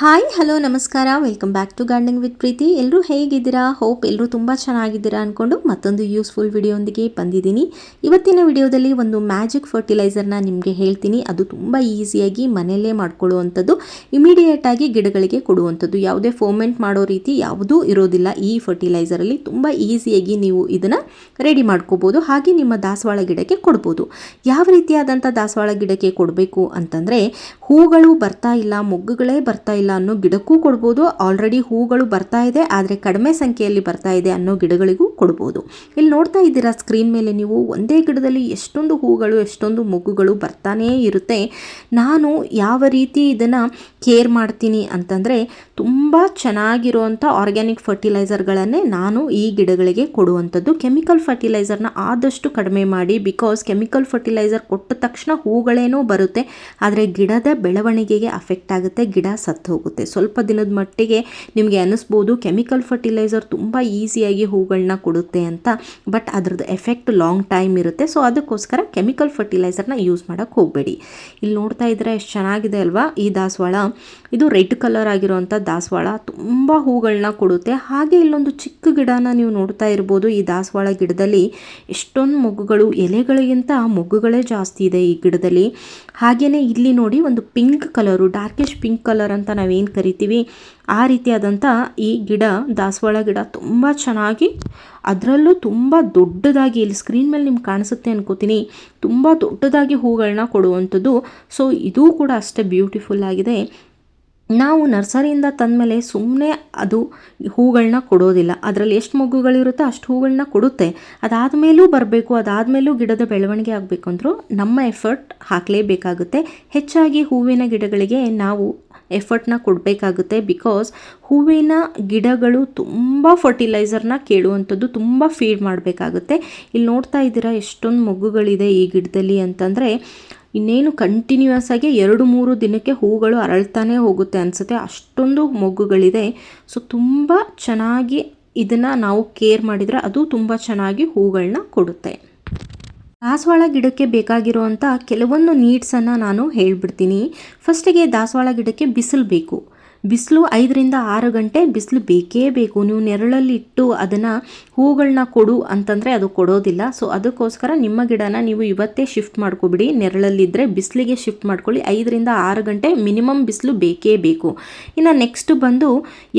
Hi, hello, ನಮಸ್ಕಾರ. Welcome back to gardening with Preethi ಎಲ್ಲರೂ ಹೇಗಿದ್ದೀರಾ? ಹೋಪ್ ಎಲ್ಲರೂ ತುಂಬ ಚೆನ್ನಾಗಿದ್ದೀರಾ ಅಂದ್ಕೊಂಡು ಮತ್ತೊಂದು ಯೂಸ್ಫುಲ್ ವಿಡಿಯೋಂದಿಗೆ ಬಂದಿದ್ದೀನಿ. ಇವತ್ತಿನ ವಿಡಿಯೋದಲ್ಲಿ ಒಂದು ಮ್ಯಾಜಿಕ್ ಫರ್ಟಿಲೈಸರ್ನ ನಿಮಗೆ ಹೇಳ್ತೀನಿ. ಅದು ತುಂಬ ಈಸಿಯಾಗಿ ಮನೆಯಲ್ಲೇ ಮಾಡ್ಕೊಳ್ಳುವಂಥದ್ದು ಇಮಿಡಿಯೇಟಾಗಿ ಗಿಡಗಳಿಗೆ ಕೊಡುವಂಥದ್ದು. ಯಾವುದೇ ಫೋಮೆಂಟ್ ಮಾಡೋ ರೀತಿ ಯಾವುದೂ ಇರೋದಿಲ್ಲ ಈ ಫರ್ಟಿಲೈಸರಲ್ಲಿ ತುಂಬ ಈಸಿಯಾಗಿ ನೀವು ಇದನ್ನು ರೆಡಿ ಮಾಡ್ಕೋಬೋದು. ಹಾಗೆ ನಿಮ್ಮ ದಾಸವಾಳ ಗಿಡಕ್ಕೆ ಕೊಡ್ಬೋದು. ಯಾವ ರೀತಿಯಾದಂಥ ದಾಸವಾಳ ಗಿಡಕ್ಕೆ ಕೊಡಬೇಕು ಅಂತಂದರೆ, ಹೂಗಳು ಬರ್ತಾ ಇಲ್ಲ, ಮೊಗ್ಗುಗಳೇ ಬರ್ತಾ ಇಲ್ಲ ಅನ್ನೋ ಗಿಡಕ್ಕೂ ಕೊಡ್ಬೋದು. ಆಲ್ರೆಡಿ ಹೂಗಳು ಬರ್ತಾ ಇದೆ ಆದರೆ ಕಡಿಮೆ ಸಂಖ್ಯೆಯಲ್ಲಿ ಬರ್ತಾ ಇದೆ ಅನ್ನೋ ಗಿಡಗಳಿಗೂ ಕೊಡ್ಬೋದು. ಇಲ್ಲಿ ನೋಡ್ತಾ ಇದ್ದೀರಾ ಸ್ಕ್ರೀನ್ ಮೇಲೆ ನೀವು ಒಂದೇ ಗಿಡದಲ್ಲಿ ಎಷ್ಟೊಂದು ಹೂಗಳು, ಎಷ್ಟೊಂದು ಮೊಗ್ಗುಗಳು ಬರ್ತಾನೇ ಇರುತ್ತೆ. ನಾನು ಯಾವ ರೀತಿ ಇದನ್ನು ಕೇರ್ ಮಾಡ್ತೀನಿ ಅಂತಂದರೆ, ತುಂಬ ಚೆನ್ನಾಗಿರುವಂಥ ಆರ್ಗ್ಯಾನಿಕ್ ಫರ್ಟಿಲೈಸರ್ಗಳನ್ನೇ ನಾನು ಈ ಗಿಡಗಳಿಗೆ ಕೊಡುವಂಥದ್ದು. ಕೆಮಿಕಲ್ ಫರ್ಟಿಲೈಸರ್ನ ಆದಷ್ಟು ಕಡಿಮೆ ಮಾಡಿ ಬಿಕಾಸ್ ಕೆಮಿಕಲ್ ಫರ್ಟಿಲೈಸರ್ ಕೊಟ್ಟ ತಕ್ಷಣ ಹೂಗಳೇನೋ ಬರುತ್ತೆ, ಆದರೆ ಗಿಡದ ಬೆಳವಣಿಗೆಗೆ ಅಫೆಕ್ಟ್ ಆಗುತ್ತೆ, ಗಿಡ ಸತ್ತು ಹೋಗುತ್ತೆ. ಸ್ವಲ್ಪ ದಿನದ ಮಟ್ಟಿಗೆ ನಿಮಗೆ ಅನ್ನಿಸ್ಬೋದು ಕೆಮಿಕಲ್ ಫರ್ಟಿಲೈಸರ್ ತುಂಬ ಈಸಿಯಾಗಿ ಹೂಗಳನ್ನ ಕೊಡುತ್ತೆ ಅಂತ. ಬಟ್ ಅದ್ರದ್ದು ಎಫೆಕ್ಟ್ ಲಾಂಗ್ ಟೈಮ್ ಇರುತ್ತೆ. ಸೊ ಅದಕ್ಕೋಸ್ಕರ ಕೆಮಿಕಲ್ ಫರ್ಟಿಲೈಸರ್ನ ಯೂಸ್ ಮಾಡೋಕ್ಕೆ ಹೋಗಬೇಡಿ. ಇಲ್ಲಿ ನೋಡ್ತಾ ಇದ್ರೆ ಎಷ್ಟು ಚೆನ್ನಾಗಿದೆ ಅಲ್ವಾ? ಈ ದಾಸವಾಳ. ಇದು ರೆಡ್ ಕಲರ್ ಆಗಿರುವಂಥ ದಾಸವಾಳ. ತುಂಬ ಹೂಗಳನ್ನ ಕೊಡುತ್ತೆ. ಹಾಗೆ ಇಲ್ಲೊಂದು ಚಿಕ್ಕ ಗಿಡನ ನೀವು ನೋಡ್ತಾ ಇರ್ಬೋದು. ಈ ದಾಸವಾಳ ಗಿಡದಲ್ಲಿ ಎಷ್ಟೊಂದು ಮೊಗ್ಗುಗಳು, ಎಲೆಗಳಿಗಿಂತ ಮೊಗ್ಗುಗಳೇ ಜಾಸ್ತಿ ಇದೆ ಈ ಗಿಡದಲ್ಲಿ. ಹಾಗೆಯೇ ಇಲ್ಲಿ ನೋಡಿ ಒಂದು pink colour, darkish pink colour ಅಂತ ನಾವೇನು ಕರಿತೀವಿ, ಆ ರೀತಿಯಾದಂಥ ಈ ಗಿಡ, ದಾಸವಾಳ ಗಿಡ ತುಂಬ ಚೆನ್ನಾಗಿ, ಅದರಲ್ಲೂ ತುಂಬ ದೊಡ್ಡದಾಗಿ, ಇಲ್ಲಿ ಸ್ಕ್ರೀನ್ ಮೇಲೆ ನಿಮ್ಗೆ ಕಾಣಿಸುತ್ತೆ ಅನ್ಕೋತೀನಿ, ತುಂಬ ದೊಡ್ಡದಾಗಿ ಹೂಗಳನ್ನ ಕೊಡುವಂಥದ್ದು. ಸೊ, ಇದೂ ಕೂಡ ಅಷ್ಟೇ ಬ್ಯೂಟಿಫುಲ್ ಆಗಿದೆ. ನಾವು ನರ್ಸರಿಯಿಂದ ತಂದಮೇಲೆ ಸುಮ್ಮನೆ ಅದು ಹೂಗಳನ್ನ ಕೊಡೋದಿಲ್ಲ. ಅದರಲ್ಲಿ ಎಷ್ಟು ಮೊಗ್ಗುಗಳಿರುತ್ತೋ ಅಷ್ಟು ಹೂಗಳನ್ನ ಕೊಡುತ್ತೆ. ಅದಾದಮೇಲೂ ಬರಬೇಕು, ಅದಾದಮೇಲೂ ಗಿಡದ ಬೆಳವಣಿಗೆ ಆಗಬೇಕು ಅಂದರೂ ನಮ್ಮ ಎಫರ್ಟ್ ಹಾಕಲೇಬೇಕಾಗುತ್ತೆ. ಹೆಚ್ಚಾಗಿ ಹೂವಿನ ಗಿಡಗಳಿಗೆ ನಾವು ಎಫರ್ಟ್ನ ಕೊಡಬೇಕಾಗುತ್ತೆ ಬಿಕಾಸ್ ಹೂವಿನ ಗಿಡಗಳು ತುಂಬ ಫರ್ಟಿಲೈಸರ್ನ ಕೇಳುವಂಥದ್ದು ತುಂಬ ಫೀಡ್ ಮಾಡಬೇಕಾಗುತ್ತೆ. ಇಲ್ಲಿ ನೋಡ್ತಾ ಇದ್ದೀರಾ ಎಷ್ಟೊಂದು ಮೊಗ್ಗುಗಳಿದೆ ಈ ಗಿಡದಲ್ಲಿ ಅಂತಂದರೆ ಇನ್ನೇನು ಕಂಟಿನ್ಯೂಯಸ್ ಆಗಿ ಎರಡು ಮೂರು ದಿನಕ್ಕೆ ಹೂಗಳು ಅರಳ್ತಾನೆ ಹೋಗುತ್ತೆ ಅನಿಸುತ್ತೆ. ಅಷ್ಟೊಂದು ಮೊಗ್ಗುಗಳಿದೆ. ಸೊ ತುಂಬ ಚೆನ್ನಾಗಿ ಇದನ್ನು ನಾವು ಕೇರ್ ಮಾಡಿದರೆ ಅದು ತುಂಬ ಚೆನ್ನಾಗಿ ಹೂಗಳನ್ನ ಕೊಡುತ್ತೆ. ದಾಸವಾಳ ಗಿಡಕ್ಕೆ ಬೇಕಾಗಿರುವಂಥ ಕೆಲವೊಂದು ನೀಡ್ಸನ್ನು ನಾನು ಹೇಳ್ಬಿಡ್ತೀನಿ. ಫಸ್ಟಿಗೆ ದಾಸವಾಳ ಗಿಡಕ್ಕೆ ಬಿಸಿಲು ಬೇಕು. ಬಿಸಿಲು ಐದರಿಂದ ಆರು ಗಂಟೆ ಬಿಸಿಲು ಬೇಕೇ ಬೇಕು. ನೀವು ನೆರಳಲ್ಲಿ ಇಟ್ಟು ಅದನ್ನು ಹೂಗಳನ್ನ ಕೊಡು ಅಂತಂದರೆ ಅದು ಕೊಡೋದಿಲ್ಲ. ಸೊ ಅದಕ್ಕೋಸ್ಕರ ನಿಮ್ಮ ಗಿಡನ ನೀವು ಇವತ್ತೇ ಶಿಫ್ಟ್ ಮಾಡ್ಕೊಬಿಡಿ. ನೆರಳಲ್ಲಿದ್ದರೆ ಬಿಸಿಲಿಗೆ ಶಿಫ್ಟ್ ಮಾಡ್ಕೊಳ್ಳಿ. ಐದರಿಂದ ಆರು ಗಂಟೆ ಮಿನಿಮಮ್ ಬಿಸಿಲು ಬೇಕೇ ಬೇಕು. ಇನ್ನು ನೆಕ್ಸ್ಟ್ ಬಂದು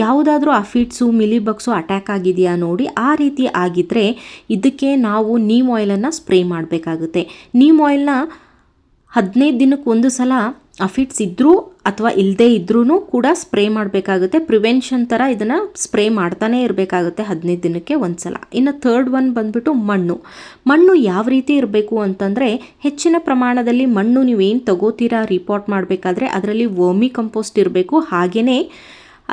ಯಾವುದಾದ್ರೂ ಅಫಿಟ್ಸು ಮಿಲಿಬಗ್ಸು ಅಟ್ಯಾಕ್ ಆಗಿದೆಯಾ ನೋಡಿ, ಆ ರೀತಿ ಆಗಿದ್ದರೆ ಇದಕ್ಕೆ ನಾವು ನೀಮ್ ಆಯಿಲನ್ನು ಸ್ಪ್ರೇ ಮಾಡಬೇಕಾಗುತ್ತೆ. ನೀಮ್ ಆಯಿಲ್ನ ಹದಿನೈದು ದಿನಕ್ಕೆ ಒಂದು ಸಲ ಅಫಿಟ್ಸ್ ಇದ್ದರೂ ಅಥವಾ ಇಲ್ಲದೇ ಇದ್ರೂ ಕೂಡ ಸ್ಪ್ರೇ ಮಾಡಬೇಕಾಗುತ್ತೆ. ಪ್ರಿವೆನ್ಷನ್ ಥರ ಇದನ್ನು ಸ್ಪ್ರೇ ಮಾಡ್ತಾನೇ ಇರಬೇಕಾಗುತ್ತೆ ಹದಿನೈದು ದಿನಕ್ಕೆ ಒಂದು ಸಲ ಇನ್ನು ಥರ್ಡ್ ಒನ್ ಬಂದುಬಿಟ್ಟು ಮಣ್ಣು. ಮಣ್ಣು ಯಾವ ರೀತಿ ಇರಬೇಕು ಅಂತಂದರೆ ಹೆಚ್ಚಿನ ಪ್ರಮಾಣದಲ್ಲಿ ಮಣ್ಣು ನೀವೇನು ತಗೋತೀರಾ ರಿಪೋರ್ಟ್ ಮಾಡಬೇಕಾದ್ರೆ ಅದರಲ್ಲಿ ವರ್ಮಿ ಕಂಪೋಸ್ಟ್ ಇರಬೇಕು. ಹಾಗೆಯೇ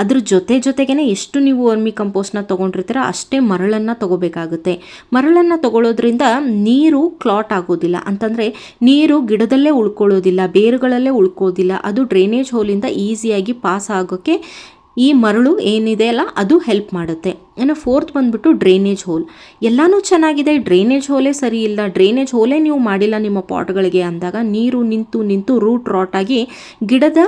ಅದ್ರ ಜೊತೆ ಜೊತೆಗೇ ಎಷ್ಟು ನೀವು ವರ್ಮಿ ಕಂಪೋಸ್ಟ್ನ ತೊಗೊಂಡಿರ್ತೀರ ಅಷ್ಟೇ ಮರಳನ್ನು ತೊಗೋಬೇಕಾಗುತ್ತೆ. ಮರಳನ್ನು ತೊಗೊಳ್ಳೋದ್ರಿಂದ ನೀರು ಕ್ಲಾಟ್ ಆಗೋದಿಲ್ಲ. ಅಂತಂದರೆ ನೀರು ಗಿಡದಲ್ಲೇ ಉಳ್ಕೊಳ್ಳೋದಿಲ್ಲ, ಬೇರುಗಳಲ್ಲೇ ಉಳ್ಕೋದಿಲ್ಲ ಅದು ಡ್ರೈನೇಜ್ ಹೋಲಿಂದ ಈಸಿಯಾಗಿ ಪಾಸ್ ಆಗೋಕ್ಕೆ ಈ ಮರಳು ಏನಿದೆ ಅಲ್ಲ, ಅದು ಹೆಲ್ಪ್ ಮಾಡುತ್ತೆ. ಇನ್ನು ಫೋರ್ತ್ ಬಂದ್ಬಿಟ್ಟು ಡ್ರೈನೇಜ್ ಹೋಲ್ ಎಲ್ಲನೂ ಚೆನ್ನಾಗಿದೆ ಡ್ರೈನೇಜ್ ಹೋಲೇ ಸರಿ ಇಲ್ಲ. ಡ್ರೈನೇಜ್ ಹೋಲೇ ನೀವು ಮಾಡಿಲ್ಲ ನಿಮ್ಮ ಪಾಟ್ಗಳಿಗೆ ಅಂದಾಗ ನೀರು ನಿಂತು ನಿಂತು ರೂಟ್ ರಾಟ್ ಆಗಿ ಗಿಡದ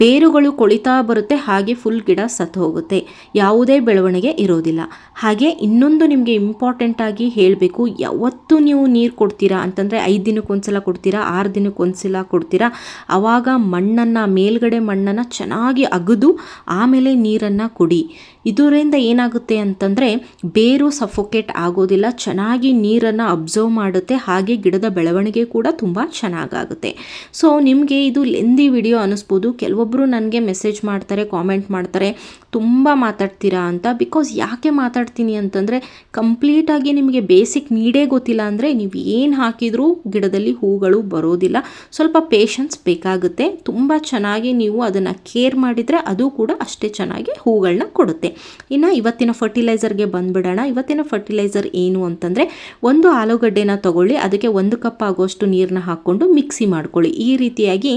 ಬೇರುಗಳು ಕೊಳಿತಾ ಬರುತ್ತೆ, ಹಾಗೆ ಫುಲ್ ಗಿಡ ಸತ್ತು ಹೋಗುತ್ತೆ. ಯಾವುದೇ ಬೆಳವಣಿಗೆ ಇರೋದಿಲ್ಲ. ಹಾಗೆ ಇನ್ನೊಂದು ನಿಮಗೆ ಇಂಪಾರ್ಟೆಂಟ್ ಆಗಿ ಹೇಳಬೇಕು, ಯಾವತ್ತು ನೀವು ನೀರು ಕೊಡ್ತೀರಾ ಅಂತಂದರೆ ಐದು ದಿನಕ್ಕೆ ಒಂದ್ಸಲ ಕೊಡ್ತೀರಾ, ಆರು ದಿನಕ್ಕೆ ಒಂದ್ಸಲ ಕೊಡ್ತೀರಾ? ಆವಾಗ ಮಣ್ಣನ್ನು, ಮೇಲ್ಗಡೆ ಮಣ್ಣನ್ನು ಚೆನ್ನಾಗಿ ಅಗದು, ಆಮೇಲೆ ನೀರನ್ನು ಕೊಡಿ. ಇದರಿಂದ ಏನಾಗುತ್ತೆ ಅಂತಂದರೆ ಬೇರು ಸಫೋಕೇಟ್ ಆಗೋದಿಲ್ಲ, ಚೆನ್ನಾಗಿ ನೀರನ್ನು ಅಬ್ಸರ್ವ್ ಮಾಡುತ್ತೆ, ಹಾಗೆ ಗಿಡದ ಬೆಳವಣಿಗೆ ಕೂಡ ತುಂಬ ಚೆನ್ನಾಗಾಗುತ್ತೆ. ಸೊ ನಿಮಗೆ ಇದು ಲೆಂದಿ ವಿಡಿಯೋ ಅನ್ನಿಸ್ಬೋದು. ಕೆಲವೊಬ್ಬರು ನನಗೆ ಮೆಸೇಜ್ ಮಾಡ್ತಾರೆ ಕಾಮೆಂಟ್ ಮಾಡ್ತಾರೆ, ತುಂಬ ಮಾತಾಡ್ತೀರಾ ಅಂತ. ಬಿಕಾಸ್ ಯಾಕೆ ಮಾತಾಡ್ತೀನಿ ಅಂತಂದರೆ ಕಂಪ್ಲೀಟಾಗಿ ನಿಮಗೆ ಬೇಸಿಕ್ ನೀಡೇ ಗೊತ್ತಿಲ್ಲ ಅಂದರೆ ನೀವು ಏನು ಹಾಕಿದರೂ ಗಿಡದಲ್ಲಿ ಹೂಗಳು ಬರೋದಿಲ್ಲ. ಸ್ವಲ್ಪ ಪೇಷನ್ಸ್ ಬೇಕಾಗುತ್ತೆ. ತುಂಬ ಚೆನ್ನಾಗಿ ನೀವು ಅದನ್ನು ಕೇರ್ ಮಾಡಿದರೆ ಅದು ಕೂಡ ಅಷ್ಟೇ ಚೆನ್ನಾಗಿ ಹೂಗಳನ್ನ ಕೊಡುತ್ತೆ. ಇನ್ನು ಇವತ್ತಿನ ಫರ್ಟಿಲೈಸರ್ಗೆ ಬಂದುಬಿಡೋಣ. ಇವತ್ತಿನ ಫರ್ಟಿಲೈಸರ್ ಏನು ಅಂತಂದರೆ ಒಂದು ಆಲೂಗಡ್ಡೆನ ತಗೊಳ್ಳಿ, ಅದಕ್ಕೆ ಒಂದು ಕಪ್ ಆಗೋಷ್ಟು ನೀರನ್ನ ಹಾಕ್ಕೊಂಡು ಮಿಕ್ಸಿ ಮಾಡ್ಕೊಳ್ಳಿ. ಈ ರೀತಿಯಾಗಿ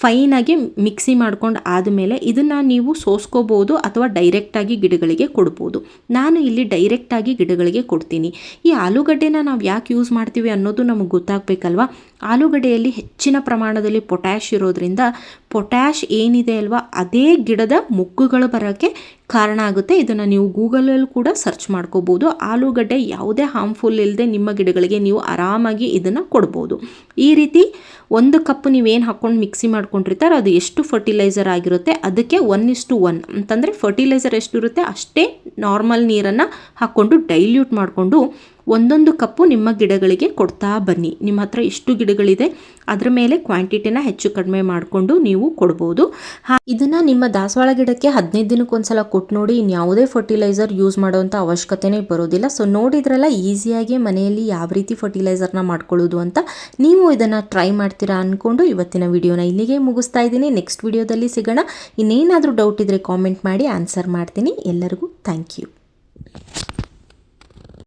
ಫೈನಾಗಿ ಮಿಕ್ಸಿ ಮಾಡ್ಕೊಂಡು ಆದಮೇಲೆ ಇದನ್ನು ನೀವು ಸೋಸ್ಕೋಬೋದು ಅಥವಾ ಡೈರೆಕ್ಟಾಗಿ ಗಿಡಗಳಿಗೆ ಕೊಡ್ಬೋದು. ನಾನು ಇಲ್ಲಿ ಡೈರೆಕ್ಟಾಗಿ ಗಿಡಗಳಿಗೆ ಕೊಡ್ತೀನಿ. ಈ ಆಲೂಗಡ್ಡೆನ ನಾವು ಯಾಕೆ ಯೂಸ್ ಮಾಡ್ತೀವಿ ಅನ್ನೋದು ನಮಗೆ ಗೊತ್ತಾಗಬೇಕಲ್ವಾ? ಆಲೂಗಡ್ಡೆಯಲ್ಲಿ ಹೆಚ್ಚಿನ ಪ್ರಮಾಣದಲ್ಲಿ ಪೊಟ್ಯಾಶ್ ಇರೋದ್ರಿಂದ ಪೊಟ್ಯಾಶ್ ಏನಿದೆ ಅಲ್ವಾ? ಅದೇ ಗಿಡದ ಮೊಗ್ಗುಗಳು ಬರೋಕ್ಕೆ ಕಾರಣ ಆಗುತ್ತೆ. ಇದನ್ನು ನೀವು ಗೂಗಲಲ್ಲಿ ಕೂಡ ಸರ್ಚ್ ಮಾಡ್ಕೋಬೋದು. ಆಲೂಗಡ್ಡೆ ಯಾವುದೇ ಹಾರ್ಮ್ಫುಲ್ ಇಲ್ಲದೆ ನಿಮ್ಮ ಗಿಡಗಳಿಗೆ ನೀವು ಆರಾಮಾಗಿ ಇದನ್ನು ಕೊಡ್ಬೋದು. ಈ ರೀತಿ ಒಂದು ಕಪ್ ನೀವೇನು ಹಾಕ್ಕೊಂಡು ಮಿಕ್ಸಿ ಮಾಡ್ಕೊಂಡಿರ್ತಾರೆ ಅದು ಎಷ್ಟು ಫರ್ಟಿಲೈಸರ್ ಆಗಿರುತ್ತೆ, ಅದಕ್ಕೆ ಒನ್ ಇಷ್ಟು ಒನ್ ಅಂತಂದರೆ ಫರ್ಟಿಲೈಸರ್ ಎಷ್ಟಿರುತ್ತೆ, ಅಷ್ಟೇ ನಾರ್ಮಲ್ ನೀರನ್ನು ಹಾಕ್ಕೊಂಡು ಡೈಲ್ಯೂಟ್ ಮಾಡಿಕೊಂಡು ಒಂದೊಂದು ಕಪ್ಪು ನಿಮ್ಮ ಗಿಡಗಳಿಗೆ ಕೊಡ್ತಾ ಬನ್ನಿ. ನಿಮ್ಮ ಹತ್ರ ಎಷ್ಟು ಗಿಡಗಳಿದೆ. ಅದರ ಮೇಲೆ ಕ್ವಾಂಟಿಟಿನ ಹೆಚ್ಚು ಕಡಿಮೆ ಮಾಡಿಕೊಂಡು ನೀವು ಕೊಡ್ಬೋದು. ಹಾ, ಇದನ್ನು ನಿಮ್ಮ ದಾಸವಾಳ ಗಿಡಕ್ಕೆ ಹದಿನೈದು ದಿನಕ್ಕೊಂದ್ಸಲ ಕೊಟ್ಟು ನೋಡಿ. ಇನ್ಯಾವುದೇ ಫರ್ಟಿಲೈಸರ್ ಯೂಸ್ ಮಾಡೋವಂಥ ಅವಶ್ಯಕತೆನೇ ಬರೋದಿಲ್ಲ. ಸೊ ನೋಡಿದ್ರಲ್ಲ ಈಸಿಯಾಗಿ ಮನೆಯಲ್ಲಿ ಯಾವ ರೀತಿ ಫರ್ಟಿಲೈಸರ್ನ ಮಾಡ್ಕೊಳ್ಳೋದು ಅಂತ ನೀವು ಇದನ್ನು ಟ್ರೈ ಮಾಡ್ತೀರಾ ಅಂದ್ಕೊಂಡು ಇವತ್ತಿನ ವಿಡಿಯೋನ ಇಲ್ಲಿಗೆ ಮುಗಿಸ್ತಾ ಇದ್ದೀನಿ. ನೆಕ್ಸ್ಟ್ ವಿಡಿಯೋದಲ್ಲಿ ಸಿಗೋಣ. ಇನ್ನೇನಾದರೂ ಡೌಟ್ ಇದ್ದರೆ ಕಾಮೆಂಟ್ ಮಾಡಿ ಆನ್ಸರ್ ಮಾಡ್ತೀನಿ. ಎಲ್ಲರಿಗೂ ಥ್ಯಾಂಕ್ ಯು